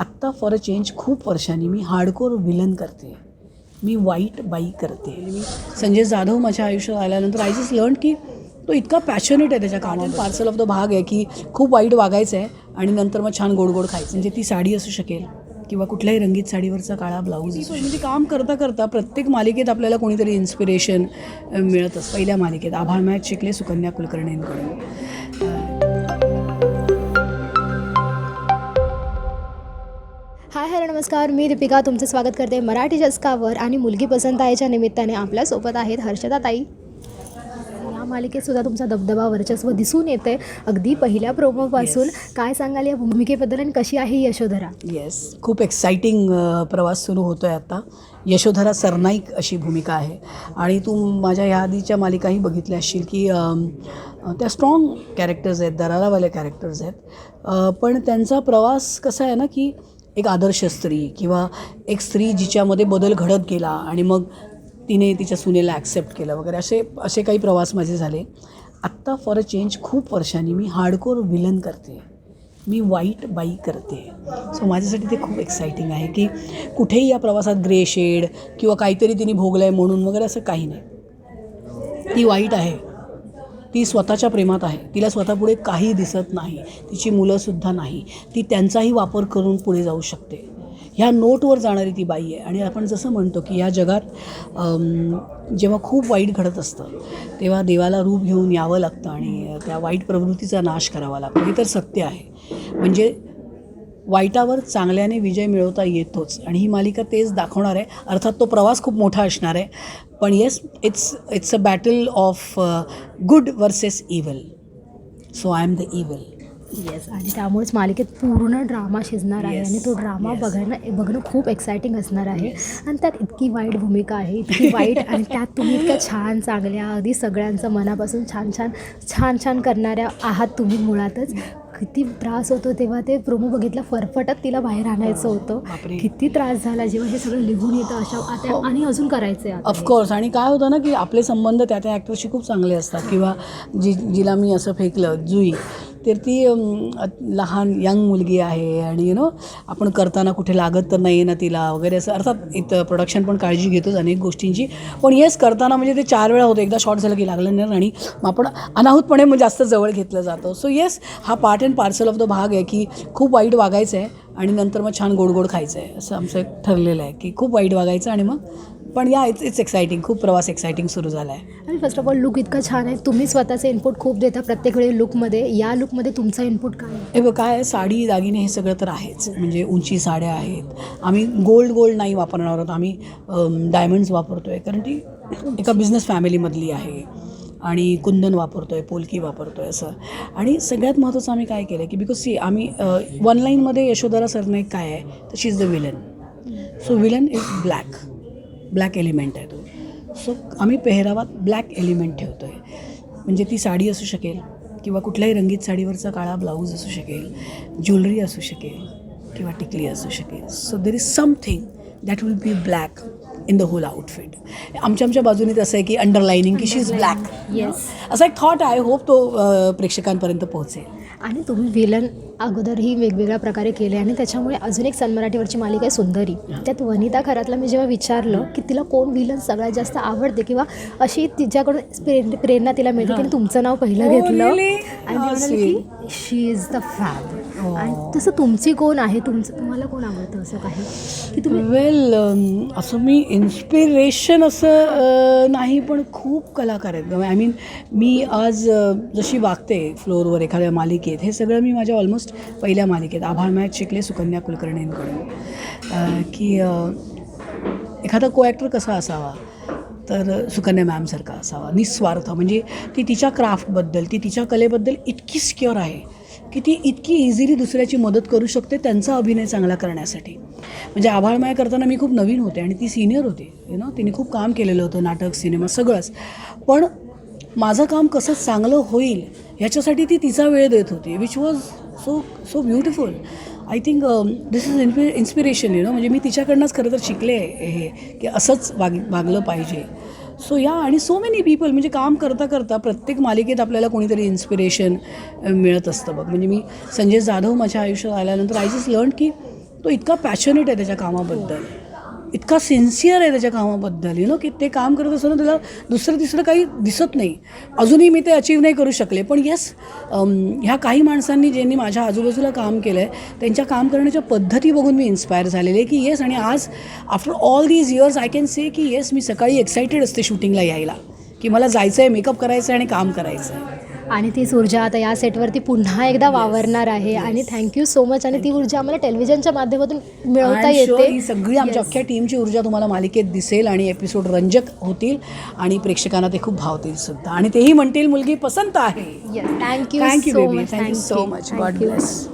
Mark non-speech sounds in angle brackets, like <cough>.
आत्ता for a change खूप वर्षांनी मी हार्डकोर विलन करते. मी वाईट बाई करते. मी संजय जाधव माझ्या आयुष्यात आल्यानंतर आय जस्ट लर्न की तो इतका पॅशनेट आहे त्याच्या कामात पार्सल ऑफ द भाग आहे की खूप वाईट वागायचं आहे आणि नंतर मग छान गोड गोड खायचं. म्हणजे ती साडी असू शकेल किंवा कुठल्याही रंगीत साडीवरचा काळा ब्लाऊज म्हणजे काम करता करता प्रत्येक मालिकेत आपल्याला कोणीतरी इन्स्पिरेशन मिळतच. पहिल्या मालिकेत आभाळ मॅच शिकले सुकन्या कुलकर्णींकडून. हाय हॅलो नमस्कार. मी दीपिका. तुमचं स्वागत करते मराठी जसकावर आणि मुलगी पसंत आहेच्या निमित्ताने आपल्यासोबत आहेत हर्षदा ताई. या मालिकेत सुद्धा तुमचा दबदबा वर्चस्व दिसून येते अगदी पहिल्या प्रोमोपासून काय सांगाल? या भूमिकेबद्दल आणि कशी आहे यशोधरा? येस खूप एक्साइटिंग प्रवास सुरू होतो आहे आता. यशोधरा सरनाईक अशी भूमिका आहे. आणि तू माझ्या ह्या आधीच्या मालिकाही बघितल्या असशील की त्या स्ट्रॉंग कॅरेक्टर्स आहेत दरारावाले कॅरेक्टर्स आहेत. पण त्यांचा प्रवास कसा आहे ना की एक आदर्श स्त्री किंवा एक स्त्री जिच्यामध्ये बदल घडत गेला आणि मग तिने तिच्या सुनेला ॲक्सेप्ट केलं वगैरे असे असे काही प्रवास माझे झाले. आत्ता फॉर अ चेंज खूप वर्षांनी मी हार्डकोर विलन करते. मी वाईट बाई करते. सो माझ्यासाठी ते खूप एक्साइटिंग आहे की कुठेही या प्रवासात ग्रे शेड किंवा काहीतरी तिने भोगलं आहे म्हणून वगैरे असं काही नाही. ती वाईट आहे. ती स्वतःच्या प्रेमात आहे. तिला स्वतःपुढे काही दिसत नाही. तिची मुलंसुद्धा नाही. ती त्यांचाही वापर करून पुढे जाऊ शकते. ह्या नोटवर जाणारी ती बाई आहे. आणि आपण जसं म्हणतो की या जगात जेव्हा खूप वाईट घडत असतं तेव्हा देवाला रूप घेऊन यावं लागतं आणि त्या वाईट प्रवृत्तीचा नाश करावा लागतो. हे तर सत्य आहे. म्हणजे वाईटावर चांगल्याने विजय मिळवता येतोच. आणि ही मालिका तेच दाखवणार आहे. अर्थात तो प्रवास खूप मोठा असणार आहे. पण yes it's it's a battle of good versus evil so I am the evil yes आणि त्यामुळेच मालिकेत पूर्ण ड्रामा शिजणार आहे. आणि तो ड्रामा. बघणं बघणं खूप एक्सायटिंग असणार आहे. आणि त्यात इतकी वाईट भूमिका आहे इतकी वाईट <laughs> आणि त्यात तुम्ही इतक्या छान चांगल्या अगदी सगळ्यांचं मनापासून छान छान छान छान करणाऱ्या आहात तुम्ही मुळातच. किती त्रास होतो तेव्हा ते प्रोमो बघितलं फरफटत तिला बाहेर आणायचं होतं. किती त्रास झाला जेव्हा हे सगळं लिहून येतं अशा आता आणि अजून करायचं आहे हे. ऑफकोर्स आणि काय होतं ना की आपले संबंध त्या त्या ॲक्टरशी खूप चांगले असतात किंवा जी जिला मी असं फेकलं जुई तर ती लहान यंग मुलगी आहे आणि यु नो आपण करताना कुठे लागत तर नाही ना तिला वगैरे असं. अर्थात इथं प्रोडक्शन पण काळजी घेतोच अनेक गोष्टींची. पण येस करताना म्हणजे ते चार वेळा होतं. एकदा शॉर्ट झालं की लागलं नाही. आणि मग आपण अनाहूतपणे मग जास्त जवळ घेतलं जातं. सो येस हा part and parcel of the भाग आहे की खूप वाईट वागायचं आहे आणि नंतर मग छान गोड गोड खायचं आहे असं आमचं एक ठरलेलं आहे की खूप वाईट वागायचं आणि मग पण या इट्स इट्स एक्साइटिंग खूप प्रवास एक्साइटिंग सुरू झाला आहे आणि फर्स्ट ऑफ ऑल लुक इतकं छान आहे. तुम्ही स्वतःचे इनपुट खूप देता प्रत्येक वेळी लुकमध्ये या लुकमध्ये तुमचा इनपुट काय आहे? हे बघ काय साडी दागिने हे सगळं तर आहेच. म्हणजे उंची साड्या आहेत. आम्ही गोल्ड गोल्ड नाही वापरणार आहोत. आम्ही डायमंड्स वापरतो आहे कारण ती एका बिझनेस फॅमिलीमधली आहे. आणि कुंदन वापरतो आहे पोलकी वापरतो आहे असं. आणि सगळ्यात महत्त्वाचं आम्ही काय केलं की बिकॉज सी आम्ही वन लाईनमध्ये यशोधरा सरनाईक काय आहे? तर she is the villain so villain is black black element आहे तो. सो आम्ही पेहरावात ब्लॅक एलिमेंट ठेवतो आहे म्हणजे ती साडी असू शकेल किंवा कुठल्याही रंगीत साडीवरचा काळा ब्लाऊज असू शकेल ज्वेलरी असू शकेल किंवा टिकली असू शकेल. So there is something that will be black in the whole outfit आमच्या आमच्या बाजूने तसं आहे की अंडरलाइनिंग की शी इज ब्लॅक. असा एक थॉट आहे. होप तो प्रेक्षकांपर्यंत पोहोचेल. आणि तुम्ही विलन अगोदरही वेगवेगळ्या प्रकारे केले आणि त्याच्यामुळे अजून एक सन मराठीवरची मालिका आहे सुंदरी त्यात वनिता खरातला मी जेव्हा विचारलं की तिला कोण विलन सगळ्यात जास्त आवडते किंवा अशी तिच्याकडून प्रेर- प्रेरणा तिला मिळते की तुमचं नाव पहिलं Oh, घेतलं really? आणि म्हणाली की she is the fab Oh. आणि तसं तुमची कोण आहे? तुमचं तुम्हाला कोण आवडतं असं काही? की तुम्ही वेल um, असं मी इन्स्पिरेशन असं नाही पण खूप कलाकार आहेत. आय मीन मी आज जशी वागते फ्लोअरवर एखाद्या मालिकेत हे सगळं मी माझ्या ऑलमोस्ट पहिल्या मालिकेत आभाळ मॅच शिकले सुकन्या कुलकर्णींकडून. की एखादा को ॲक्टर कसा असावा? तर सुकन्या मॅमसारखा असावा. निस्वार्थ म्हणजे ती तिच्या क्राफ्टबद्दल ती तिच्या कलेबद्दल इतकी सिक्युअर आहे. की ती इतकी इझिली दुसऱ्याची मदत करू शकते त्यांचा अभिनय चांगला करण्यासाठी. म्हणजे आभाळमाया करताना मी खूप नवीन होते आणि ती सिनियर होती यु नो तिने खूप काम केलेलं होतं नाटक सिनेमा सगळंच. पण माझं काम कसं चांगलं होईल ह्याच्यासाठी ती तिचा वेळ देत होती which was so so beautiful I think this is inspi inspiration you know म्हणजे मी तिच्याकडनंच खरं तर शिकले हे की असंच वाग वागलं पाहिजे. सो या आणि सो मेनी पीपल म्हणजे काम करता करता प्रत्येक मालिकेत आपल्याला कोणीतरी इन्स्पिरेशन मिळत असतं बघ. म्हणजे मी संजय जाधव माझ्या आयुष्यात आल्यानंतर आय जस्ट लर्न की तो इतका पॅशनेट आहे त्याच्या कामाबद्दल. इतका सिन्सिअर आहे त्याच्या कामाबद्दल. यु नो की ते काम करत असताना त्याला दुसरं तिसरं काही दिसत नाही. अजूनही मी ते अचीव नाही करू शकले. पण येस ह्या काही माणसांनी ज्यांनी माझ्या आजूबाजूला काम केलं आहे त्यांच्या काम करण्याच्या पद्धती बघून मी इन्स्पायर झालेले आहे की येस आणि आज after all these years I can say की येस मी सकाळी एक्सायटेड असते शूटिंगला यायला. की मला जायचं आहे मेकअप करायचं आहे आणि काम करायचं आहे आणि तीच ऊर्जा आता या सेटवरती पुन्हा एकदा वावरणार आहे. आणि थँक्यू सो मच आणि ती ऊर्जा आम्हाला टेलिव्हिजनच्या माध्यमातून मिळवता येते. ही सगळी आमच्या अख्ख्या टीमची ऊर्जा तुम्हाला मालिकेत दिसेल आणि एपिसोड रंजक होतील आणि प्रेक्षकांना ते खूप भावतील सुद्धा. आणि तेही म्हणतील मुलगी पसंत आहे. Yes thank you thank you so baby much thank you so much God bless